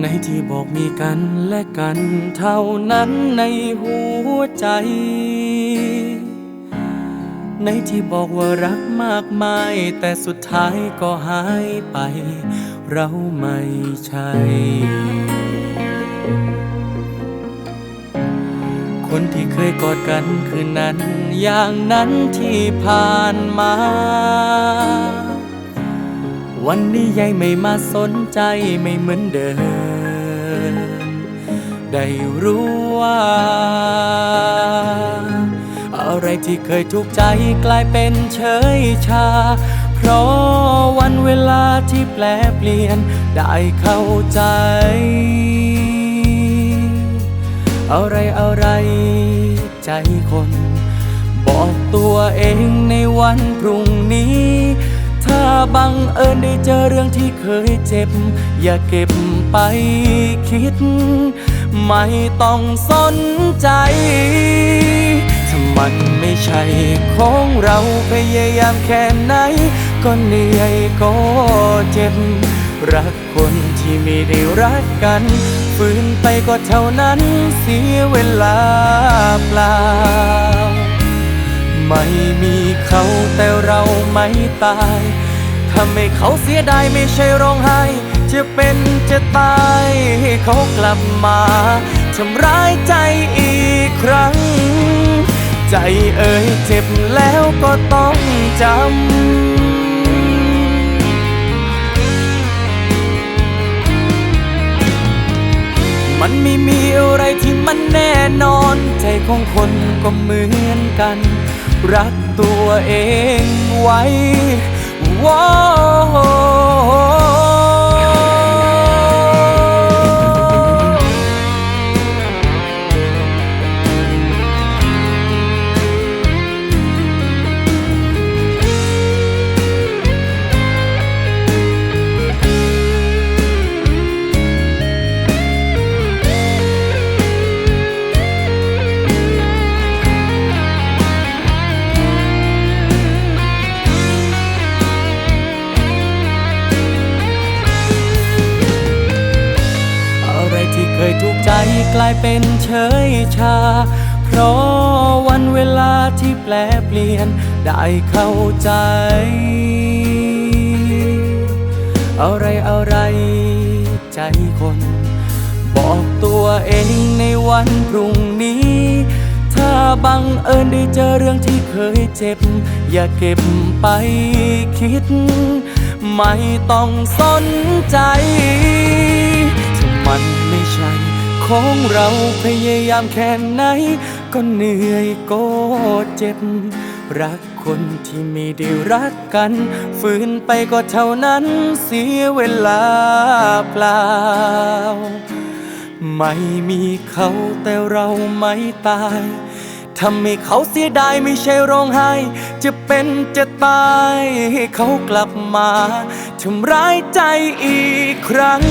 ในที่บอกมีกันและกันเท่านั้นในหัวใจ ในที่บอกว่ารักมากมาย แต่สุดท้ายก็หายไป เราไม่ใช่ คนที่เคยกอดกันคืนนั้น อย่างนั้นที่ผ่านมาวันนี้ยายไม่มาสนใจไม่เหมือนเดิม ได้รู้ว่า อะไรที่เคยทุกข์ใจกลายเป็นเฉยชา เพราะวันเวลาที่แปลเปลี่ยนได้เข้าใจ อะไรอะไรใจคน บอกตัวเองในวันพรุ่งนี้ถ้าบังเอิญได้เจอเรื่องที่เคยเจ็บ อย่าเก็บไปคิด ไม่ต้องสนใจ ถ้ามันไม่ใช่ของเราพยายามแค่ไหน ก็เหนื่อยก็เจ็บ รักคนที่ไม่ได้รักกันฝืนไปก็เท่านั้นเสียเวลาเปล่า ไม่มีเขาแต่เราไม่ตายทำให้เขาเสียดายไม่ใช่ร้องไห้ จะเป็นจะตายให้เขากลับมาทำร้ายใจอีกครั้ง ใจเอ่ยเจ็บแล้วก็ต้องจำมันไม่มีอะไรที่มันแน่นอน ใจของคนก็เหมือนกัน รักตัวเองไว้ ว้า กข์ใจกลายเป็นเฉยชา เพราะวันเวลาที่แปลเปลี่ยนได้เข้าใจ อะไรอะไรใจคน บอกตัวเองในวันพรุ่งนี้ ถ้าบังเอิญได้เจอเรื่องที่เคยเจ็บ อย่าเก็บไปคิด ไม่ต้องสนใจถ้ามันไม่ใช่ ของเราพยายามแค่ไหน ก็เหนื่อยก็เจ็บ รักคนที่ไม่ได้รักกัน ฝืนไปก็เท่านั้นเสียเวลาเปล่า ไม่มีเขาแต่เราไม่ตายทำให้เขาเสียดายไม่ใช่ร้องไห้ จะเป็นจะตายให้เขากลับมาทำร้ายใจอีกครั้ง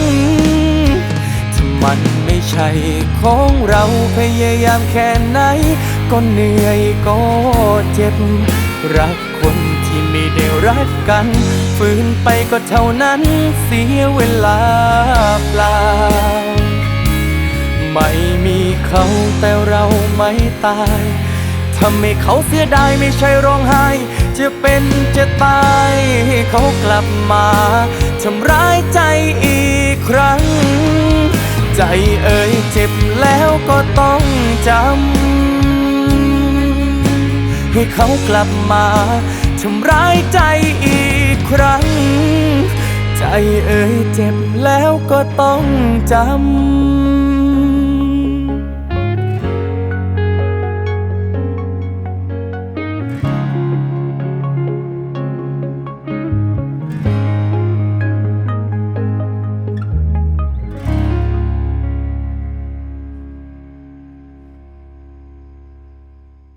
ถ้ามัน ใช่ของเราพยายามแค่ไหน ก็เหนื่อยก็เจ็บ รักคนที่ไม่ได้รักกันฝืนไปก็เท่านั้นเสียเวลาเปล่า ไม่มีเขาแต่เราไม่ตายทำให้เขาเสียดายไม่ใช่ร้องไห้ จะเป็นจะตายเขากลับมาทำร้ายใจอีก ใจเอ่ยเจ็บแล้วก็ต้องจำ ให้เขากลับมาทำร้ายใจอีกครั้ง ใจเอ่ยเจ็บแล้วก็ต้องจำ